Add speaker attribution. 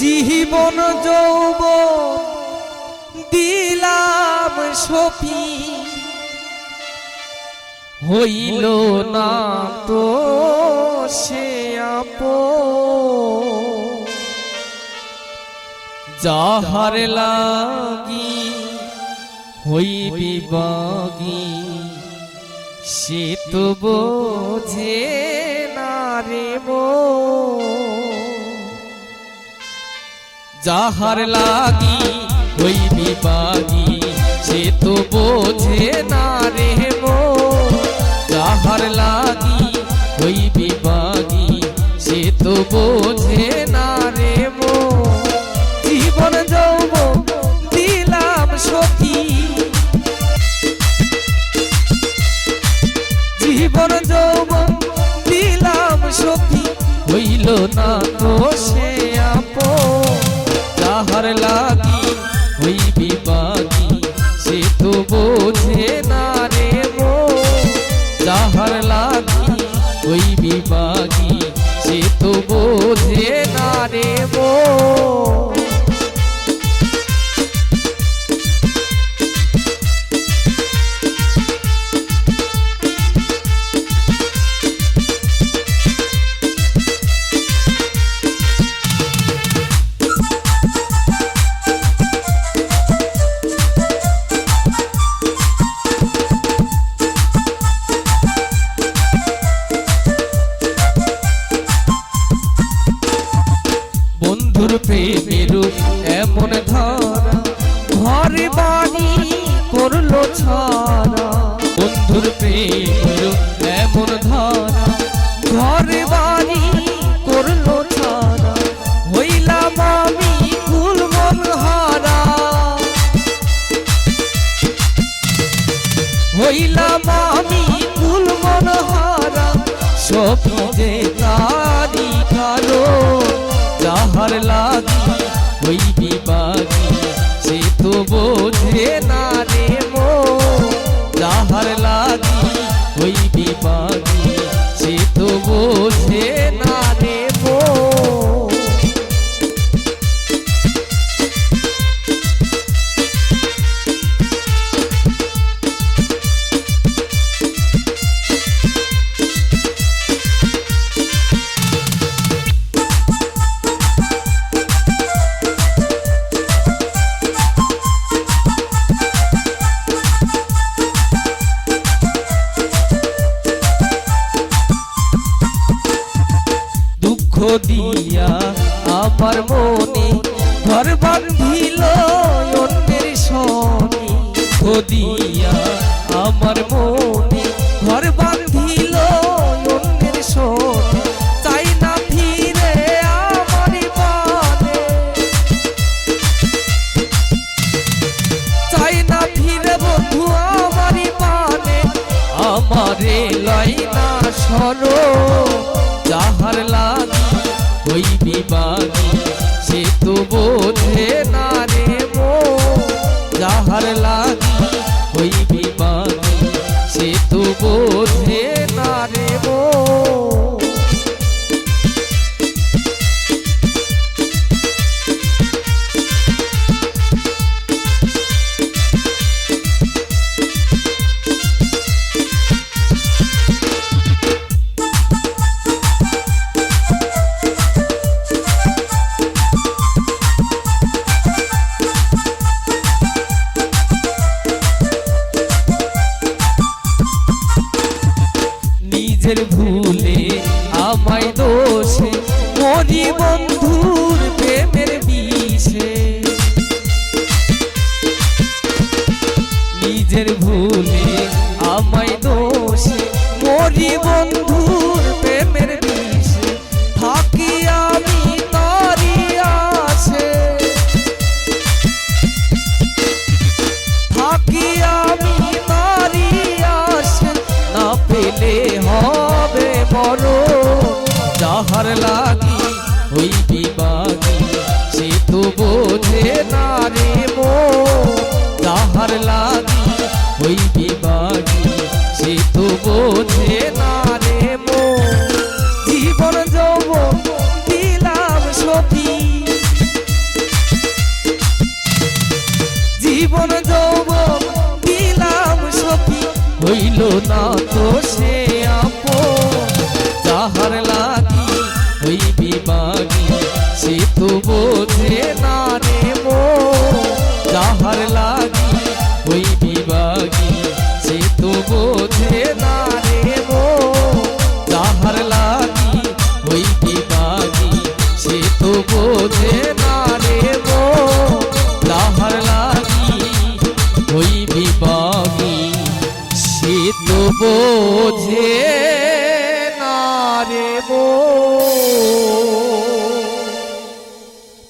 Speaker 1: জীবন যৌব দিলাম সপি। হইল না তো সে আপো যাহার লাগি হইবি বাগি, সে তো বোঝে না রে মো যাহার লাগি হইবি বাগি সে তো বোঝে না রে মো যাহার লাগি হইবি বাগি সে তো বোঝে না রে মো জীবন যৌব দিলাম সখী। জীবন যৌবন দিলাম সখী। হইল না তো সে আপো যাহার লাগি হইবি বাগি সে তো বোঝে না রে মো। যাহার লাগি হইবি বাগি সে তো বোঝে না রে মো। ছাড়া বন্ধুর প্রেমের এমন ধারা ঘরে বাড়ি করল ছাড়া হইলাম আমি কুলমন হারা। হইলাম আমি কুলমন হারা। স্বপ্ন যে দিয়া আমার মনে ঘর বান্ধিল অন্যের সনে। দিয়া আমার মনে ঘর অন্যের চাই না ফিরে আমার পানে চাই না ফিরে বন্ধু আমার পানে আমারে সরো যাহার লাগি হইবি বাকি সে তো বোঝে নিজের ভুলে আমায় দোষে। মরি বন্ধুর প্রেমের বিষে। নিজের ভুলে তাহার লাগি, ওই বিবাগি সে তো বোঝে না রে মো। তাহার লাগি, ওই বিবাগি সে তো বোঝে না রে মো। জীবন যৌব দিলাম সতী জীবন যৌব দিলাম সতী হইল না তো সে বিবাগী সে তো বোঝে না রে মো, যাহার লাগি ওই বিবাগী। সে তো বোঝে না রে মো, যাহার লাগি ওই বিবাগী। সে তো বোঝে না রে মো, যাহার লাগি ওই বিবাগী। সে তো বোঝে